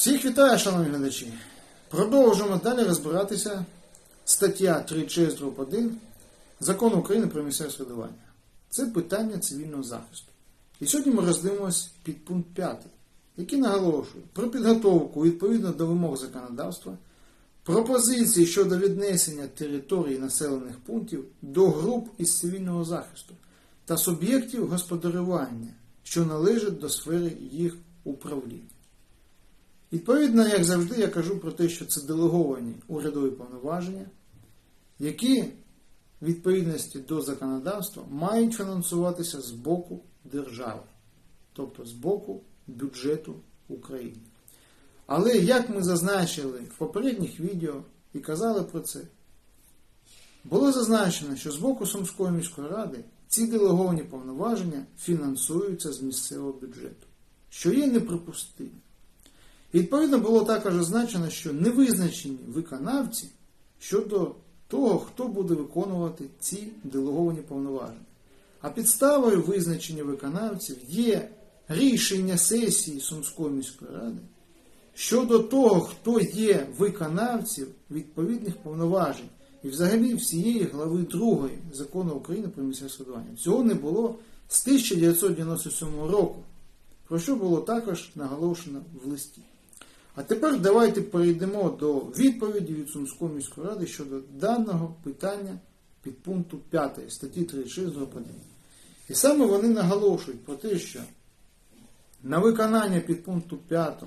Всіх вітаю, шановні глядачі. Продовжуємо далі розбиратися стаття 36 1 Закону України про місцеве самоврядування. Це питання цивільного захисту. І сьогодні ми роздивимось під пункт 5, який наголошує про підготовку відповідно до вимог законодавства, пропозиції щодо віднесення територій населених пунктів до груп із цивільного захисту та суб'єктів господарювання, що належать до сфери їх управління. Відповідно, як завжди, я кажу про те, що це делеговані урядові повноваження, які в відповідності до законодавства мають фінансуватися з боку держави, тобто з боку бюджету України. Але як ми зазначили в попередніх відео і казали про це, було зазначено, що з боку Сумської міської ради ці делеговані повноваження фінансуються з місцевого бюджету, що є неприпустимо. Відповідно, було також зазначено, що не визначені виконавці щодо того, хто буде виконувати ці делеговані повноваження. А підставою визначення виконавців є рішення сесії Сумської міської ради щодо того, хто є виконавців відповідних повноважень і взагалі всієї глави 2 закону України про місцеве самоврядування. Цього не було з 1997 року, про що було також наголошено в листі. А тепер давайте перейдемо до відповіді від Сумської міської ради щодо даного питання під пункту 5 статті 36 1. І саме вони наголошують про те, що на виконання під пункту 5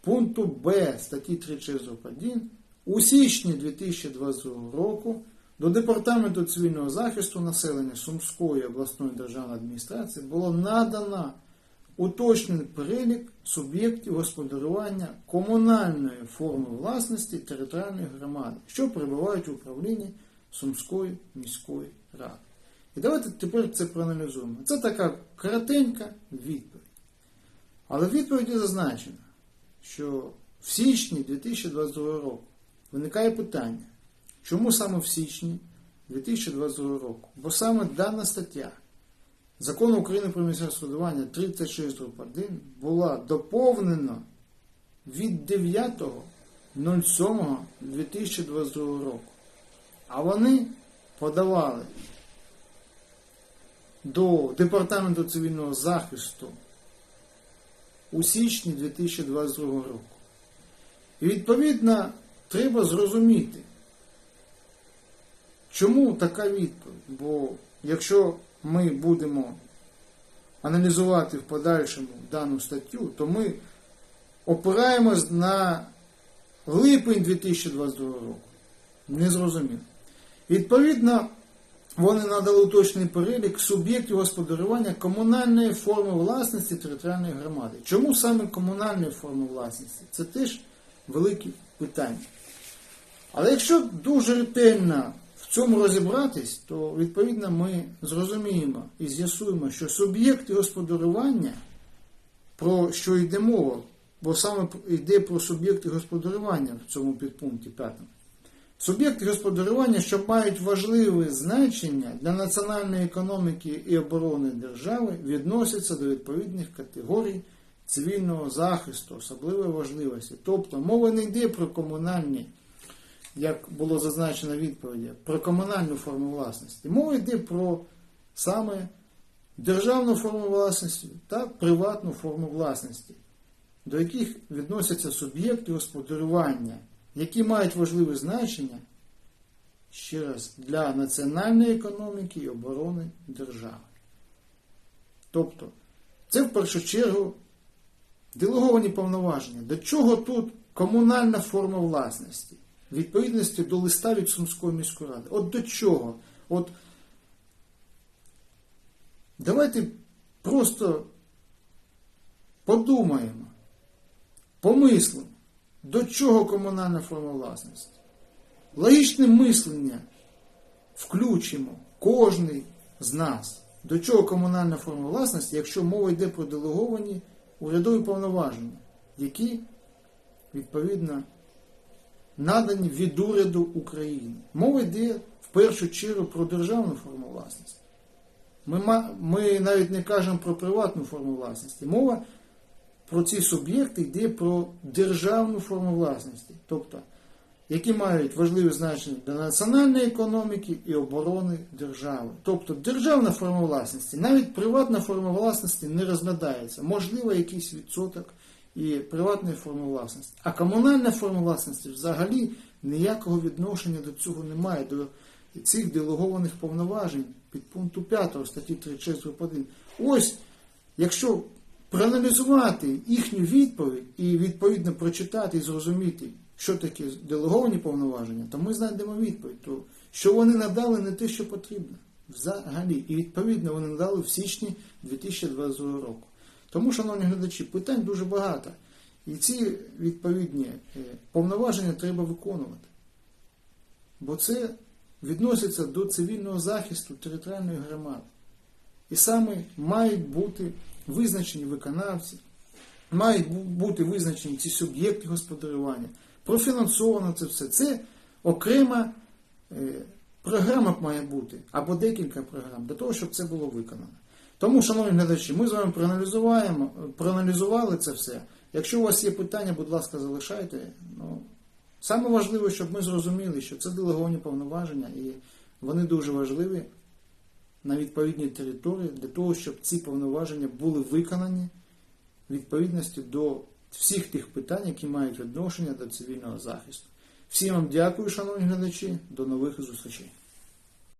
пункту Б статті 36 1 у січні 2022 року до Департаменту цивільного захисту населення Сумської обласної державної адміністрації було надано уточнений перелік суб'єктів господарювання комунальної форми власності територіальної громади, що перебувають в управлінні Сумської міської ради. І давайте тепер це проаналізуємо. Це така коротенька відповідь. Але в відповіді зазначено, що в січні 2022 року виникає питання, чому саме в січні 2022 року? Бо саме дана стаття Закону України про місцеве самоврядування 36.1 була доповнена від 9.07.2022 року. А вони подавали до Департаменту цивільного захисту у січні 2022 року. І відповідно треба зрозуміти, чому така відповідь? Бо якщо ми будемо аналізувати в подальшому дану статтю, то ми опираємось на липень 2022 року. Незрозуміло. Відповідно, вони надали уточний перелік суб'єктів господарювання комунальної форми власності територіальної громади. Чому саме комунальної форми власності? Це теж велике питання. Але якщо дуже ретельно цьому розібратись, то відповідно ми зрозуміємо і з'ясуємо, що суб'єкти господарювання, про що йде мова, бо саме йде про суб'єкти господарювання в цьому підпункті 5. Суб'єкти господарювання, що мають важливе значення для національної економіки і оборони держави, відносяться до відповідних категорій цивільного захисту, особливої важливості. Тобто мова не йде про комунальні як було зазначено в відповіді, про комунальну форму власності. Мова йде про саме державну форму власності та приватну форму власності, до яких відносяться суб'єкти господарювання, які мають важливе значення ще раз для національної економіки і оборони держави. Тобто, це в першу чергу делеговані повноваження. До чого тут комунальна форма власності? Відповідності до листа від Сумської міської ради. От до чого? От давайте просто подумаємо, помислимо, до чого комунальна форма власності. Логічне мислення включимо кожний з нас. До чого комунальна форма власності, якщо мова йде про делеговані урядові повноваження, які відповідно надані від уряду України. Мова йде в першу чергу про державну форму власності. Ми, навіть не кажемо про приватну форму власності. Мова про ці суб'єкти йде про державну форму власності, тобто, які мають важливе значення для національної економіки і оборони держави. Тобто державна форма власності, навіть приватна форма власності не розглядається. Можливо, якийсь відсоток і приватної форми власності. А комунальна форма власності взагалі ніякого відношення до цього немає, до цих делегованих повноважень під пункту 5 статті 36 1. Ось, якщо проаналізувати їхню відповідь і відповідно прочитати і зрозуміти, що таке делеговані повноваження, то ми знайдемо відповідь, то що вони надали не те, що потрібно. Взагалі. І відповідно вони надали в січні 2022 року. Тому, шановні глядачі, питань дуже багато. І ці відповідні е, повноваження треба виконувати. Бо це відноситься до цивільного захисту територіальної громади. І саме мають бути визначені виконавці, мають бути визначені ці суб'єкти господарювання, профінансовано це все. Це окрема е, програма має бути, або декілька програм, для того, щоб це було виконано. Тому, шановні глядачі, ми з вами проаналізуємо, проаналізували це все. Якщо у вас є питання, будь ласка, залишайте. Ну, саме важливе, щоб ми зрозуміли, що це делеговані повноваження, і вони дуже важливі на відповідній території для того, щоб ці повноваження були виконані в відповідності до всіх тих питань, які мають відношення до цивільного захисту. Всім вам дякую, шановні глядачі. До нових зустрічей.